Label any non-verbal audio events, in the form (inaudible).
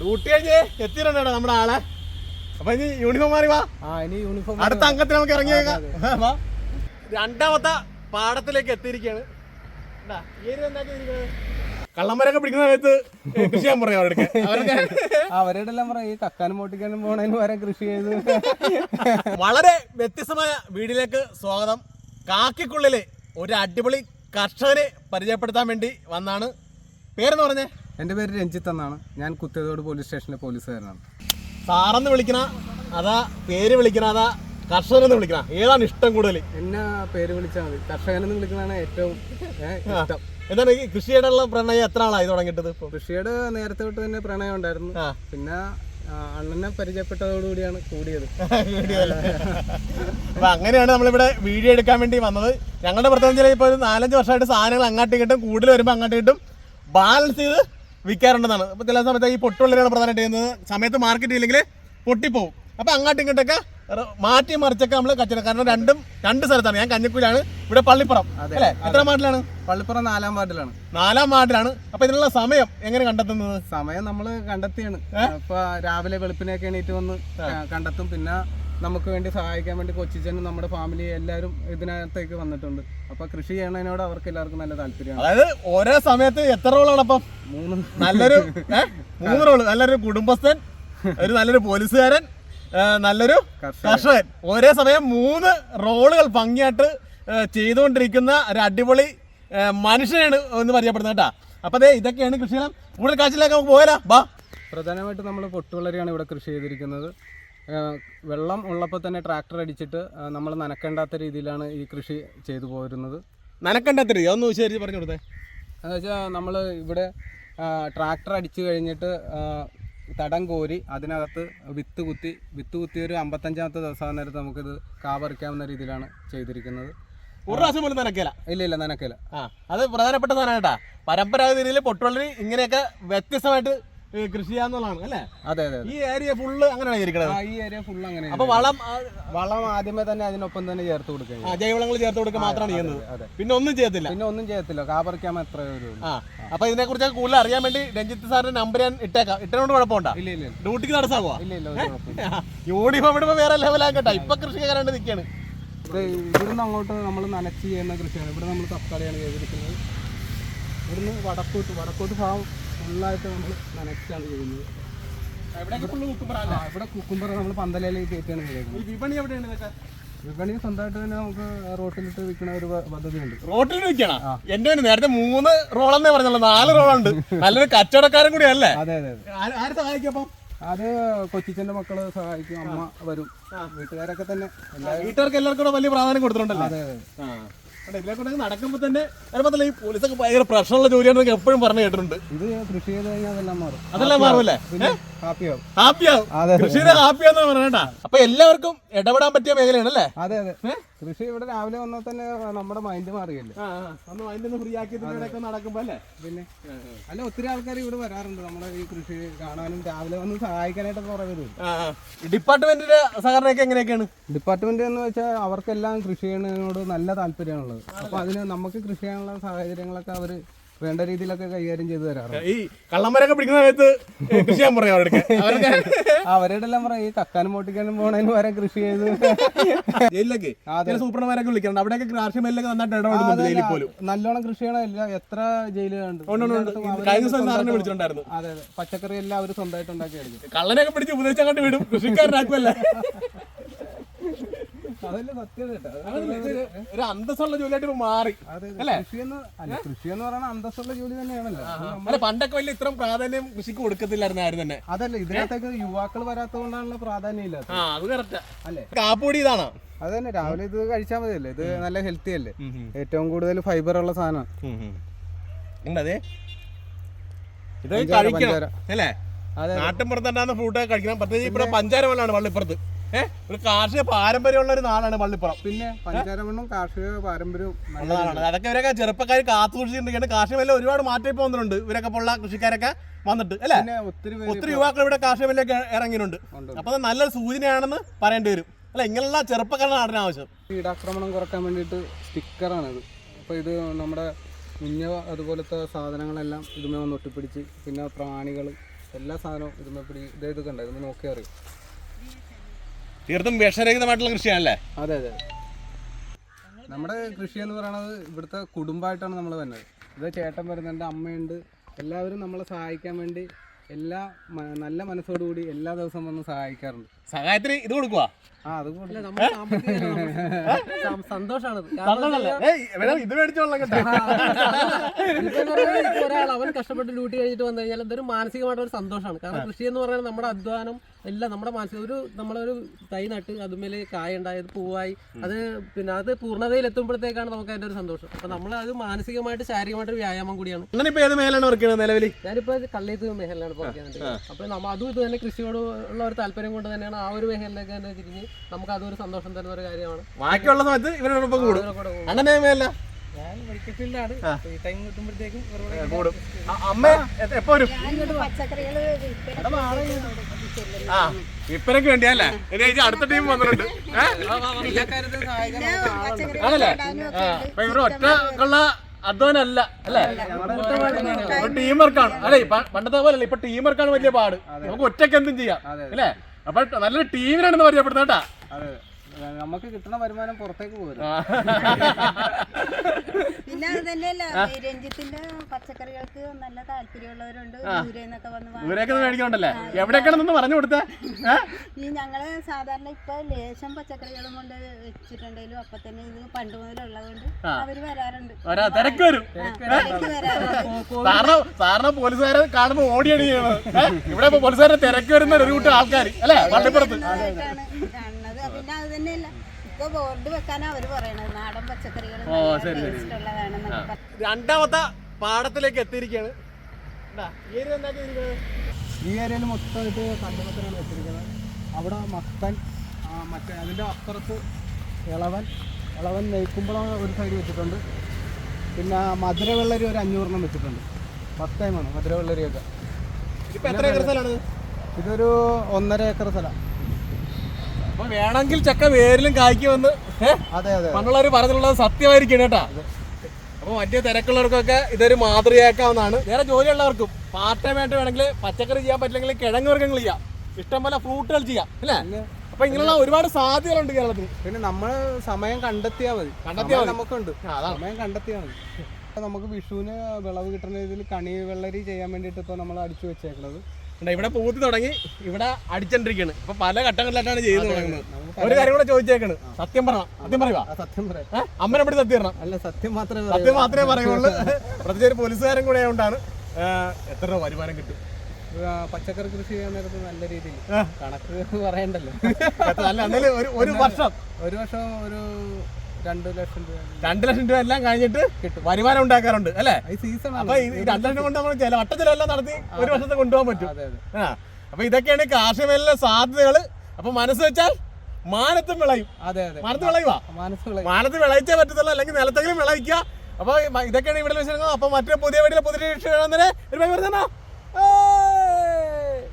Duty കഴിഞ്ഞ് എത്തിയിട്ടുണ്ടോ നമ്മുടെ ആളെ? അപ്പൊ ഇനി യൂണിഫോം മാറി വാ. ഇനി യൂണിഫോം അടുത്ത അംഗത്തിന് നമുക്ക് ഇറങ്ങിയേക്കാം. രണ്ടാമത്തെ പാടത്തിലേക്ക് എത്തിയിരിക്കുകയാണ്? കള്ളന്മാരൊക്കെ പിടിക്കുന്ന സമയത്ത് കൃഷി ചെയ്യാൻ പറയാം അവരുടെ അവരുടെ എല്ലാം പറയാം. ഈ കക്കാനും മോട്ടിക്കാനും പോണതിന് വരെ കൃഷി ചെയ്ത്. വളരെ വ്യത്യസ്തമായ വീടിലേക്ക് സ്വാഗതം. കാക്കിക്കുള്ളിലെ ഒരു അടിപൊളി കർഷകനെ പരിചയപ്പെടുത്താൻ വേണ്ടി വന്നാണ്. പേരെന്ന് പറഞ്ഞേ? എന്റെ പേര് രഞ്ജിത്ത് എന്നാണ്. ഞാൻ കുത്തിയതോട് പോലീസ് സ്റ്റേഷനിലെ പോലീസുകാരനാണ്. സാറെന്ന് വിളിക്കണ അതാ പേര് വിളിക്കണ അതാ കർഷകനെന്ന് വിളിക്കണ ഏതാണ് ഇഷ്ടം കൂടുതൽ എന്നെ പേര് വിളിച്ചാൽ മതി. കർഷകനെന്ന് വിളിക്കുന്നതാണ് ഏറ്റവും ഇഷ്ടം. എന്താണ് ഈ കൃഷിയോടുള്ള പ്രണയം എത്ര ആളായി തുടങ്ങിയിട്ടത് ഇപ്പോൾ കൃഷിയോട് നേരത്തെ തൊട്ട് തന്നെ പ്രണയം ഉണ്ടായിരുന്നു. പിന്നെ അണ്ണനെ പരിചയപ്പെട്ടതോടുകൂടിയാണ് കൂടിയത്. (laughs) അപ്പൊ അങ്ങനെയാണ് നമ്മളിവിടെ വീഡിയോ എടുക്കാൻ വേണ്ടി വന്നത്. ഞങ്ങളുടെ പ്രത്യേകം ഇപ്പോൾ ഒരു നാലഞ്ച് വർഷമായിട്ട് സാധനങ്ങൾ അങ്ങോട്ടും ഇങ്ങോട്ടും കൂടുതൽ വരുമ്പോൾ അങ്ങോട്ടും ഇങ്ങോട്ടും ബാലൻസ് ചെയ്ത് വിൽക്കാറുണ്ടെന്നാണ്. അപ്പൊ ചില സമയത്ത് ഈ പൊട്ടുള്ളവരാണ് പ്രധാനമായിട്ട് ചെയ്യുന്നത്. സമയത്ത് മാർക്കറ്റ് ഇല്ലെങ്കിൽ പൊട്ടിപ്പോവും. അപ്പൊ അങ്ങോട്ടും ഇങ്ങോട്ടൊക്കെ മാറ്റി മറിച്ചൊക്കെ നമ്മൾ കച്ചവടം. കാരണം രണ്ടും രണ്ട് സ്ഥലത്താണ്. ഞാൻ കഞ്ഞിക്കുഴിയാണ് ഇവിടെ പള്ളിപ്പുറം. അല്ലേ? എത്ര വാർഡിലാണ് പള്ളിപ്പുറം നാലാം വാർഡിലാണ് നാലാം വാർഡിലാണ് അപ്പൊ ഇതിനുള്ള സമയം എങ്ങനെ കണ്ടെത്തുന്നത്? സമയം നമ്മൾ കണ്ടെത്തിയാണ്. ഇപ്പൊ രാവിലെ വെളുപ്പിനൊക്കെ എണീറ്റ് വന്ന് കണ്ടെത്തും. പിന്നെ നമുക്ക് വേണ്ടി സഹായിക്കാൻ വേണ്ടി കൊച്ചിച്ചനും നമ്മുടെ ഫാമിലി എല്ലാവരും ഇതിനകത്തേക്ക് വന്നിട്ടുണ്ട്. അപ്പൊ കൃഷി ചെയ്യണതിനോട് അവർക്ക് എല്ലാവർക്കും നല്ല താല്പര്യമാണ്. അതായത് ഓരോ സമയത്ത് എത്ര റോളാണ് അപ്പം? മൂന്ന് നല്ലൊരു (laughs) മൂന്ന് റോൾ. നല്ലൊരു കുടുംബസ്ഥൻ ഒരു നല്ലൊരു പോലീസുകാരൻ നല്ലൊരു കർഷകൻ. ഒരേ സമയം മൂന്ന് റോളുകൾ ഭംഗിയായിട്ട് ചെയ്തുകൊണ്ടിരിക്കുന്ന ഒരു അടിപൊളി മനുഷ്യനാണ് ഒന്ന് പരിചയപ്പെടുന്നത് കേട്ടാ. അപ്പൊ അതെ ഇതൊക്കെയാണ് കൃഷി കൂടുതൽ കാഴ്ചയിലേക്ക് നമുക്ക് പോയാലോ ബാ. പ്രധാനമായിട്ട് നമ്മൾ പൊട്ടുവളരെയാണ് ഇവിടെ കൃഷി ചെയ്തിരിക്കുന്നത്. വെള്ളം ഉള്ളപ്പോൾ തന്നെ ട്രാക്ടർ അടിച്ചിട്ട് നമ്മൾ നനക്കേണ്ടാത്ത രീതിയിലാണ് ഈ കൃഷി ചെയ്തു പോരുന്നത്. നനക്കേണ്ടാത്ത രീതി ഒന്ന് വിശദീകരിച്ച് പറഞ്ഞു കൊടുത്തേ. എന്ന് വെച്ചാൽ നമ്മൾ ഇവിടെ ട്രാക്ടർ അടിച്ചു കഴിഞ്ഞിട്ട് തടം കോരി അതിനകത്ത് വിത്ത് കുത്തി വിത്ത് കുത്തി ഒരു അമ്പത്തഞ്ചാമത്തെ ദിവസം നേരത്ത് നമുക്കിത് കാവറിക്കാവുന്ന രീതിയിലാണ് ചെയ്തിരിക്കുന്നത്. ഒരു പ്രാവശ്യം പോലും നനക്കില്ല ഇല്ല ഇല്ല നനക്കില്ല ആ അത് പ്രധാനപ്പെട്ട സാധനം കേട്ടാ പരമ്പരാഗത രീതിയിൽ പൊട്ടുവള്ളി ഇങ്ങനെയൊക്കെ വ്യത്യസ്തമായിട്ട് കൃഷി ചെയ്യാന്നുള്ളതാണ് അല്ലേ? അതെ അതെ ഈ ഏരിയ ഫുള്ള് അങ്ങനെയാണ് ഇരിക്കുന്നത് ഈ ഏരിയ ഫുൾ അങ്ങനെ അപ്പൊ വളം വളം ആദ്യമേ തന്നെ അതിനൊപ്പം തന്നെ ചേർത്ത് കൊടുക്കുക. ജൈവളങ്ങൾ ചേർത്ത് കൊടുക്കുക മാത്രമാണ് ചെയ്യുന്നത്. പിന്നെ ഒന്നും ചെയ്യത്തില്ല. പിന്നെ ഒന്നും ചെയ്യത്തില്ല. കാപ്പറിക്കാൻ എത്ര ഒരു അപ്പൊ ഇതിനെ കുറിച്ച് കൂടുതൽ അറിയാൻ വേണ്ടി രഞ്ജിത്ത് സാറിന്റെ നമ്പർ ഞാൻ ഇട്ടേക്കാം. ഇട്ടതുകൊണ്ട് കുഴപ്പമുണ്ടോ? ഇല്ല ഇല്ല. ഡ്യൂട്ടിക്ക് നടത്താവോ ഇല്ല ഇല്ല കുഴപ്പമില്ല. യൂണിഫോം ഇടുമ്പോ വേറെ ലെവലാക്കട്ടെ ഇപ്പൊ കൃഷിക്കാരാണ്ട് നിൽക്കാണ് ഇവിടുന്ന് അങ്ങോട്ട് നമ്മൾ നനച്ച് ചെയ്യുന്ന കൃഷിയാണ്. ഇവിടെ നമ്മൾ തക്കാളിയാണ് ചെയ്തിരിക്കുന്നത്. ഇവിടുന്ന് വടക്കോട്ട് വടക്കോട്ട് ഭാഗം ഫുള്ളായിട്ട് നമ്മൾ നനച്ചാണ് ചെയ്യുന്നത്. ഇവിടെ കുക്കുംബറ നമ്മൾ പന്തലയിലേക്ക് കയറ്റിയാണ് ചെയ്തേക്കുന്നത്. ഈ വിപണി എവിടെയാണ് വിപണി സ്വന്തമായിട്ട് തന്നെ നമുക്ക് റോട്ടിലിട്ട് വിൽക്കുന്ന ഒരു പദ്ധതി പദ്ധതിയുണ്ട്. റോട്ടിൽ വിൽക്കണം? എന്റെ നേരത്തെ മൂന്ന് റോളെന്നേ പറഞ്ഞല്ലോ നാല് റോളുണ്ട്. നല്ലൊരു കച്ചവടക്കാരൻ കൂടി അല്ലേ? അതെ അതെ ആരെ സഹായിക്കപ്പം അത് കൊച്ചിച്ചന്റെ മക്കൾ സഹായിക്കും അമ്മ വരും. വീട്ടുകാരൊക്കെ തന്നെ വീട്ടുകാർക്ക് എല്ലാവർക്കും കൂടെ വലിയ പ്രാധാന്യം കൊടുത്തിട്ടുണ്ടല്ലോ? അതെ അതെ. ഇതിലെ കൂടെ നടക്കുമ്പോ തന്നെ ഈ പോലീസൊക്കെ ഭയങ്കര പ്രശ്നമുള്ള ജോലിയാണെന്നൊക്കെ എപ്പോഴും പറഞ്ഞു കേട്ടിട്ടുണ്ട്. ഇത് കൃഷി ചെയ്ത് കഴിഞ്ഞാൽ അതെല്ലാം മാറും. അതെല്ലാം മാറുമല്ലേ പിന്നെ ഹാപ്പിയാവും. ഹാപ്പിയാവും. അതെ കൃഷിയുടെ ഹാപ്പിയാന്ന് പറയണ്ട അപ്പൊ എല്ലാവർക്കും ഇടപെടാൻ പറ്റിയ മേഖലയാണ് അല്ലേ അതെ. അതെ കൃഷി ഇവിടെ രാവിലെ വന്നാൽ തന്നെ നമ്മുടെ മൈൻഡ് മാറിയല്ലേ ഒന്ന് മൈൻഡ് ഒന്ന് ഫ്രീ ആക്കി ഇതിലൂടെയൊക്കെ നടക്കുമ്പോ അല്ലേ? പിന്നെ? അല്ല ഒത്തിരി ആൾക്കാർ ഇവിടെ വരാറുണ്ട്. നമ്മുടെ ഈ കൃഷി കാണാനും രാവിലെ വന്ന് സഹായിക്കാനായിട്ട് കുറെ പേര് ഡിപ്പാർട്ട്മെന്റിന്റെ സഹകരണമൊക്കെ എങ്ങനെയൊക്കെയാണ്? ഡിപ്പാർട്ട്മെന്റ് എന്ന് വെച്ചാൽ അവർക്കെല്ലാം കൃഷി ചെയ്യുന്നതിനോട് നല്ല താല്പര്യമാണുള്ളത്. അപ്പൊ അതിന് നമുക്ക് കൃഷി ചെയ്യാനുള്ള സാഹചര്യങ്ങളൊക്കെ അവർ വേണ്ട രീതിയിലൊക്കെ കൈകാര്യം ചെയ്തു തരാറുണ്ട്. ഈ കള്ളന്മാരൊക്കെ പിടിക്കുന്ന സമയത്ത് കൃഷി ചെയ്യാൻ പറയാം അവരുടെ അവരുടെ എല്ലാം പറയാം ഈ കക്കാനും മോട്ടിക്കാനും പോണതിന് വരെ കൃഷി ചെയ്ത്. ജയിലിലൊക്കെ? സൂപ്പർമാരൊക്കെ വിളിക്കുന്നുണ്ട് അവിടെയൊക്കെ കാർഷിക നന്നായിട്ട് ഇടപെടുന്നുണ്ട് ജയിലിൽ പോലും. നല്ലോണം കൃഷി ചെയ്യണം എല്ലാ എത്ര ജയിലുകളുണ്ട് കഴിഞ്ഞ ദിവസം സാറിനെ വിളിച്ചിട്ടുണ്ടായിരുന്നു. അതെ അതെ. പച്ചക്കറി എല്ലാം അവർ സ്വന്തമായിട്ട് ഉണ്ടാക്കി കള്ളനൊക്കെ പിടിച്ച് ഉപദേശിച്ചങ്ങോട്ട് വിടും. കൃഷിക്കാരനാക്കുമല്ലേ ഒരു അന്തസ്സുള്ള ജോലിയായിട്ട് ഇപ്പൊ മാറി. അതെ അല്ലേ? കൃഷി എന്ന് പറയുന്നത് അന്തസ്സുള്ള ജോലി തന്നെയാണല്ലോ. അല്ല പണ്ടൊക്കെ വലിയ ഇത്രയും പ്രാധാന്യം കൃഷിക്ക് കൊടുക്കത്തില്ലായിരുന്നു ആരും തന്നെ. അതല്ല ഇതിനകത്തേക്ക് യുവാക്കൾ വരാത്തത് കൊണ്ടാണല്ലോ പ്രാധാന്യം ആ അത് കറക്റ്റാ അല്ലേ? കാപ്പൊടി ഇതാണോ. അത് തന്നെ രാവിലെ ഇത് കഴിച്ചാൽ മതിയല്ലേ? ഇത് നല്ല ഹെൽത്തി അല്ലേ? ഏറ്റവും കൂടുതൽ ഫൈബർ ഉള്ള സാധനം ഉണ്ടതേ ഇത് പഞ്ചാര, കഴിക്കണം അല്ലേ? അതെ നാട്ടിൻ പുറത്തുണ്ടാകുന്ന ഫ്രൂട്ടൊക്കെ കഴിക്കണം. പ്രത്യേകിച്ച് ഇവിടെ പഞ്ചാര വെള്ളമാണ് വള്ളിപ്പുറത്ത് ഒരു കാർഷിക പാരമ്പര്യമുള്ള ഒരു നാടാണ് പള്ളിപ്പുറം. പിന്നെ പഞ്ചാരമണ്ണും കാർഷിക പാരമ്പര്യവും ഉള്ളതാണ് അതൊക്കെ ഇവരൊക്കെ ചെറുപ്പക്കാർ കാത്തു സൂക്ഷിച്ചിട്ടുണ്ട് കാർഷിക മേഖല ഒരുപാട് മാറ്റി പോകുന്നുണ്ട്. ഇവരൊക്കെ ഉള്ള കൃഷിക്കാരൊക്കെ വന്നിട്ട് അല്ലേ? ഒത്തിരി ഒത്തിരി യുവാക്കൾ ഇവിടെ കാർഷിക മേഖലയൊക്കെ ഇറങ്ങിയിട്ടുണ്ട്. അപ്പൊ നല്ലൊരു സൂചനയാണെന്ന് പറയേണ്ടി വരും. അല്ല? ഇങ്ങനെയുള്ള ചെറുപ്പക്കാരുടെ നാടിന് ആവശ്യം. കീടാക്രമണം കുറയ്ക്കാൻ വേണ്ടിയിട്ട് സ്റ്റിക്കറാണിത്. അപ്പോൾ ഇത് നമ്മുടെ മുഞ്ഞ അതുപോലത്തെ സാധനങ്ങളെല്ലാം ഇതുമേ ഒന്ന് ഒട്ടിപ്പിടിച്ച് പിന്നെ പ്രാണികൾ എല്ലാ സാധനവും ഇതുമേ പിടി ഇതേ ഇതൊക്കെ ഉണ്ടായിരുന്നു ഇതൊന്ന് നോക്കി അറിയും? തീർത്തും വിഷരഹിതമായിട്ടുള്ള കൃഷിയാണല്ലേ? അതെ അതെ. നമ്മുടെ കൃഷി എന്ന് പറയുന്നത് ഇവിടുത്തെ കുടുംബമായിട്ടാണ് നമ്മൾ വരുന്നത്. ഇത് ചേട്ടൻ വരുന്നുണ്ട് അമ്മയുണ്ട്. എല്ലാവരും നമ്മളെ സഹായിക്കാൻ വേണ്ടി എല്ലാ നല്ല മനസ്സോടുകൂടി എല്ലാ ദിവസവും വന്ന് സഹായിക്കാറുണ്ട്. സഹായത്തിന് ഇത് കൊടുക്കുവാ? ആ അത് കൂടി സന്തോഷമാണ് ഇത്. മേടിച്ചോളാം കേട്ടോ. ഒരാൾ അവൻ കഷ്ടപ്പെട്ട് ഡ്യൂട്ടി കഴിഞ്ഞിട്ട് വന്നു കഴിഞ്ഞാൽ എന്തൊരു മാനസികമായിട്ടുള്ള ഒരു സന്തോഷമാണ് കാരണം കൃഷി എന്ന് പറഞ്ഞാൽ നമ്മുടെ അധ്വാനം എല്ലാം നമ്മുടെ മാനസിക ഒരു നമ്മളൊരു തൈ നട്ട് അതുമേലെ കായ ഉണ്ടായത് പൂവായി അത് പിന്നെ അത് പൂർണതയിൽ എത്തുമ്പോഴത്തേക്കാണ് നമുക്ക് അതിന്റെ ഒരു സന്തോഷം. അപ്പൊ നമ്മൾ അത് മാനസികമായിട്ട് ശാരീരികമായിട്ട് ഒരു വ്യായാമം കൂടിയാണ്. അങ്ങനെ ഇപ്പൊ ഏത് മേലാണ് വർക്ക് ചെയ്യുന്നത് നിലവിൽ ഞാനിപ്പോ കള്ളിയത്ത് മേഖലയിലാണ് പോകുന്നത് അപ്പൊ നമ്മ അതും ഇത് തന്നെ കൃഷിയോടുള്ള ഒരു താല്പര്യം കൊണ്ട് തന്നെയാണ് ആ ഒരു മേഖലയിലേക്ക് തന്നെ തിരിഞ്ഞ് നമുക്ക് അതൊരു സന്തോഷം തരുന്ന ഒരു കാര്യമാണ്. ബാക്കിയുള്ള സമയത്ത് ഇവരോടൊപ്പം കൂടും. ഇപ്പനൊക്കെ അങ്ങനെ മേല ഞാൻ മെഡിക്കൽ ഫീൽഡാണ് ഈ ടൈം കിട്ടുമ്പോഴത്തേക്കും കൂടും. അ- അമ്മ ആ വേണ്ടിയല്ലേ ഇനി ചേച്ചി അടുത്ത ടീം വന്നിട്ടുണ്ട്. ആണല്ലേ? അപ്പൊ ഇവർ ഒറ്റ ഉള്ള അധ്വാനല്ല അല്ലേ? ടീം വർക്കാണ് അല്ലെ പണ്ടത്തെ പോലെ അല്ല ഇപ്പൊ ടീം വർക്കാണ് വലിയ പാട്. നമുക്ക് ഒറ്റയ്ക്ക് എന്തും ചെയ്യാം അല്ലേ? അപ്പൊ നല്ലൊരു ടീമിനാണെന്ന് പരിചയപ്പെടുന്നത് കേട്ടാ. അതെ. നമുക്ക് കിട്ടുന്ന വരുമാനം പുറത്തേക്ക് പോകും പിന്നെ അത് തന്നെയല്ല. രഞ്ജിത്തിന്റെ പച്ചക്കറികൾക്ക് നല്ല താല്പര്യമുള്ളവരുണ്ട്. ദൂരെ വന്ന് ഇവരെയൊക്കെ മേടിക്കണ്ടല്ലേ എവിടെയൊക്കെയാണ് പറഞ്ഞു കൊടുത്തേ? ഈ ഞങ്ങൾ സാധാരണ ഇപ്പൊ ലേശം പച്ചക്കറികളും കൊണ്ട് വെച്ചിട്ടുണ്ടെങ്കിലും അപ്പൊ തന്നെ ഇത് പണ്ട് മുതലുള്ളതുകൊണ്ട് അവർ വരാറുണ്ട്. തിരക്ക് വരും. സാറിന് പോലീസുകാരെ കാണുമ്പോ ഓടിയാണ് ചെയ്യണത്. ഇവിടെ പോലീസുകാരെ തിരക്ക് വരുന്ന ഒരു കൂട്ടം ആൾക്കാർ അല്ലേ? വണ്ടിപ്പുറത്ത്. കാണുന്നത്. പിന്നെ അത് തന്നെയല്ല ഇപ്പൊ ബോർഡ് വെക്കാനാ അവർ പറയണത്. നാടൻ പച്ചക്കറികൾ ടേസ്റ്റ് ശരി. പറഞ്ഞ്. രണ്ടാമത്തെ പാടത്തിലേക്ക് എത്തിയിരിക്കുകയാണ് ഇതാ, ഈ ഏരിയ? ഈ ഏരിയയിൽ മൊത്തമായിട്ട് കണ്ടുമത്തനാണ് വെച്ചിരിക്കുന്നത്. അവിടെ മത്തൻ ആ, മറ്റേ അതിന്റെ അപ്പുറത്ത് ഇളവൻ. ഇളവൻ നെയ്ക്കുമ്പളം ഒരു സൈഡ് വെച്ചിട്ടുണ്ട്. പിന്നെ മധുരവെള്ളരി ഒരു അഞ്ഞൂറെണ്ണം വെച്ചിട്ടുണ്ട്. പത്തേമാണ് മധുര മധുരവെള്ളരിയൊക്കെ. ഇതിപ്പോ എത്ര ഏക്കർ സ്ഥലമാണ് ഇതൊരു ഒന്നര ഏക്കർ സ്ഥലം. അപ്പൊ വേണമെങ്കിൽ ചക്ക വേരിലും കായ്ക്ക് വന്ന് പണ്ടുള്ളവർ പറഞ്ഞിട്ടുള്ളത് സത്യമായിരിക്കും കേട്ടാ. അപ്പൊ മറ്റേ തിരക്കുള്ളവർക്കൊക്കെ ഇതൊരു മാതൃകയാക്കാവുന്നതാണ്. വേറെ ജോലിയുള്ളവർക്കും പാർട്ട് ടൈം ആയിട്ട് വേണമെങ്കിൽ പച്ചക്കറി ചെയ്യാൻ പറ്റില്ലെങ്കിൽ കിഴങ്ങ് വർഗങ്ങൾ ചെയ്യാം ഇഷ്ടംപോലെ ഫ്രൂട്ടുകൾ ചെയ്യാം അല്ലേ? അപ്പൊ ഇങ്ങനെയുള്ള ഒരുപാട് സാധ്യതകളുണ്ട് കേരളത്തിൽ. പിന്നെ നമ്മൾ സമയം കണ്ടെത്തിയാൽ മതി. കണ്ടെത്തിയാൽ. നമുക്കുണ്ട്. സമയം കണ്ടെത്തിയാൽ മതി. നമുക്ക് വിഷുവിന് വിളവ് കിട്ടുന്ന രീതിയിൽ കണി വെള്ളരി ചെയ്യാൻ വേണ്ടിയിട്ട് ഇപ്പോൾ നമ്മൾ അടിച്ചു വെച്ചേക്കുന്നത് ഇവിടെ പൂത്തി തുടങ്ങി ഇവിടെ അടിച്ചോണ്ടിരിക്കുകയാണ് ഇപ്പൊ പല ഘട്ടങ്ങളിലായിട്ടാണ് ചെയ്തു തുടങ്ങുന്നത്. ഒരു കാര്യം കൂടെ ചോദിച്ചേക്കാണ്. സത്യം പറയണം. സത്യം പറയുക സത്യം പറയാം. അമ്മനെ പറ്റി സത്യം പറയണം? അല്ല സത്യം മാത്രമേ സത്യം മാത്രമേ പറയുള്ളൂ. പ്രത്യേകിച്ച് ഒരു പോലീസുകാരൻ കൂടെ ആയതുകൊണ്ടാണ് എത്ര രൂപ വരുമാനം കിട്ടും. പച്ചക്കറി കൃഷി ചെയ്യാൻ നേരത്ത് നല്ല രീതിയിൽ. കണക്ക് പറയണ്ടല്ലോ. അല്ല എന്നാലും ഒരു വർഷം. ഒരു വർഷം ഒരു രണ്ട് ലക്ഷം രൂപ രണ്ട് ലക്ഷം രൂപ എല്ലാം കഴിഞ്ഞിട്ട് വരുമാനം ഉണ്ടാക്കാറുണ്ട് അല്ലേ സീസൺ അപ്പൊ ഈ രണ്ട് ലക്ഷം കൊണ്ട് നമ്മൾ ചില വട്ട ചിലവെല്ലാം നടത്തി ഒരു വർഷത്തെ കൊണ്ടുപോകാൻ പറ്റും ആ അപ്പൊ ഇതൊക്കെയാണ് കാർഷിക മേഖലയിലെ സാധ്യതകൾ അപ്പൊ മനസ്സ് വെച്ചാൽ മാനത്തും വിളയും അതെ അതെ മാനത്ത് വിളയുവാ മാനത്ത് വിളയിച്ചേ പറ്റത്തുള്ളൂ അല്ലെങ്കിൽ നിലത്തെങ്കിലും വിളയിക്കുക അപ്പൊ ഇതൊക്കെയാണ് ഇവിടെ വിശേഷങ്ങൾ അപ്പൊ മറ്റൊരു പുതിയ വീട്ടിലെ പുതിയ വിഷയം ഒരു ഭയങ്കര